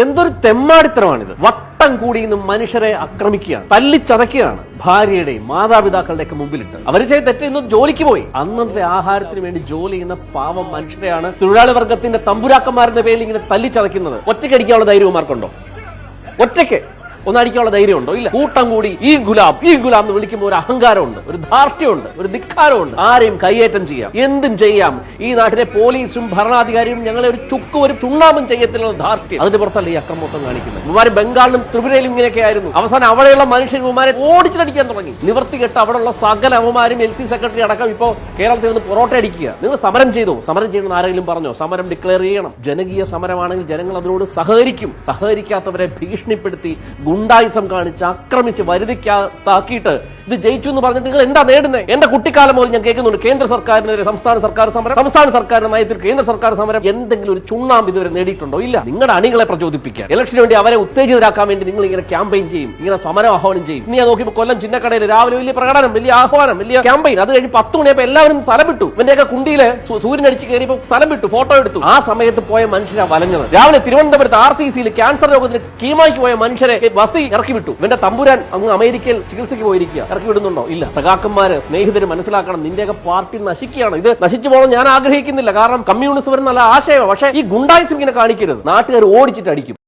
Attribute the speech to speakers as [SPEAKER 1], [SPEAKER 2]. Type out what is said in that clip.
[SPEAKER 1] എന്തൊരു തെമ്മാടിത്തരമാണിത്. വട്ടം കൂടി ഇന്ന് മനുഷ്യരെ ആക്രമിക്കുകയാണ്. തല്ലിച്ചതയ്ക്കുകയാണ് ഭാര്യയുടെയും മാതാപിതാക്കളുടെ ഒക്കെ മുമ്പിലിട്ട്. അവർ ചെയ്ത് തെറ്റ് ഇന്ന് ജോലിക്ക് പോയി. അന്നത്തെ ആഹാരത്തിന് വേണ്ടി ജോലി ചെയ്യുന്ന പാവം മനുഷ്യരെയാണ് തൊഴിലാളി വർഗത്തിന്റെ തമ്പുരാക്കന്മാരുടെ പേരിൽ ഇങ്ങനെ തല്ലിച്ചതയ്ക്കുന്നത്. ഒറ്റയ്ക്കടിക്കാനുള്ള ധൈര്യവുമാർക്കുണ്ടോ? ഒറ്റയ്ക്ക്. ഒന്നടിക്കാനുള്ള ധൈര്യമുണ്ടോ? ഇല്ല. കൂട്ടം കൂടി ഈ ഗുലാം ഈ ഗുലാം എന്ന് വിളിക്കുമ്പോൾ ഒരു അഹങ്കാരമുണ്ട് ഒരു ധാർഷ്ട്യമുണ്ട് ഒരു ധിക്കാരമുണ്ട്. ആരെയും കയ്യേറ്റം ചെയ്യാം. എന്തും ചെയ്യാം. ഈ നാട്ടിലെ പോലീസും ഭരണാധികാരിയും ഞങ്ങളെ ഒരു ചുക്ക് ഒരു ചുണ്ണാമ്പും ചെയ്യത്തിലുള്ള ധാർഷ്ട്യം. അതിന്റെ പുറത്തല്ല ഈ മൊത്തം കാണിക്കുന്നത്? ഇവന്മാര് ബംഗാളിലും ത്രിപുരയിലും ഇങ്ങനെയൊക്കെ ആയിരുന്നു. അവസാനം അവിടെയുള്ള മനുഷ്യൻ ഇവമാരെ ഓടിച്ചിലടിക്കാൻ തുടങ്ങി. നിവർത്തി കെട്ട് അവിടെയുള്ള സകല അവമാരും എൽ സി സെക്രട്ടറി അടക്കം ഇപ്പോ കേരളത്തിൽ നിന്ന് പൊറോട്ട അടിക്കുക. നിങ്ങൾ സമരം ചെയ്തു? സമരം ചെയ്യണമെന്ന് ആരെങ്കിലും പറഞ്ഞോ? സമരം ഡിക്ലെയർ ചെയ്യണം. ജനകീയ സമരമാണെങ്കിൽ ജനങ്ങൾ അതിനോട് സഹകരിക്കും. സഹകരിക്കാത്തവരെ ഭീഷണിപ്പെടുത്തി ഗുണ്ടായുസം കാണിച്ച് ആക്രമിച്ച് വരുതിക്കാത്താക്കിയിട്ട് ഇത് ജയിച്ചു എന്ന് പറഞ്ഞിട്ട് നിങ്ങൾ എന്താ നേടുന്നത് എന്റെ കുട്ടിക്കാലം മുതൽ ഞാൻ കേൾക്കുന്നുണ്ട്. കേന്ദ്ര സർക്കാരിനെതിരെ സംസ്ഥാന സർക്കാർ സമരം സംസ്ഥാന സർക്കാരിന്റെ നയത്തിൽ കേന്ദ്ര സർക്കാർ സമരം എന്തെങ്കിലും ഒരു ചുണ്ണാമ്പ് ഇതുവരെ നേടിയിട്ടുണ്ടോ? ഇല്ല. നിങ്ങളുടെ അണികളെ പ്രചോദിപ്പിക്കാൻ. ഇലക്ഷന് വേണ്ടി അവരെ ഉത്തേജിതരാക്കാൻ വേണ്ടി നിങ്ങൾ ഇങ്ങനെ ക്യാമ്പയിൻ ചെയ്യും. ഇങ്ങനെ സമരം ആഹ്വാനം ചെയ്യും. ഞാൻ നോക്കിയപ്പോൾ കൊല്ലം ചിന്നക്കടയിൽ രാവിലെ വലിയ പ്രകടനം വലിയ ആഹ്വാനം വലിയ ക്യാമ്പയിൻ. അത് കഴിഞ്ഞ് പത്ത് മണിയപ്പോൾ എല്ലാവരും സ്ഥലം വിട്ടു ഇവന്റെയൊക്കെ കുണ്ടിയിലെ സൂര്യൻ അടിച്ച് കയറിയപ്പോൾ സ്ഥലം വിട്ടു ഫോട്ടോ എടുത്തു. ആ സമയത്ത് പോയ മനുഷ്യരാ വലഞ്ഞത്. രാവിലെ തിരുവനന്തപുരത്ത് ആർ സി സിയിൽ ക്യാൻസർ രോഗത്തിന് കീമാക്കി പോയ മനുഷ്യരെ ബസ്സിൽ ഇറക്കി വിട്ടു ഇവന്റെ തമ്പുരാൻ അങ്ങ് അമേരിക്കയിൽ ചികിത്സയ്ക്ക് പോയിരിക്കുക ഇറക്കി വിടുന്നുണ്ടോ ഇല്ല. സഖാക്കന്മാര് സ്നേഹിതര് മനസ്സിലാക്കണം. നിന്റെയൊക്കെ പാർട്ടി നശിക്കുകയാണ്. ഇത് നശിച്ചു പോകണം ഞാൻ ആഗ്രഹിക്കുന്നില്ല. കാരണം കമ്മ്യൂണിസ്റ്റ് വരുന്ന നല്ല ആശയമാണ്. പക്ഷേ ഈ ഗുണ്ടായിസം ഇങ്ങനെ കാണിക്കരുത്. നാട്ടുകാർ ഓടിച്ചിട്ട് അടിക്കും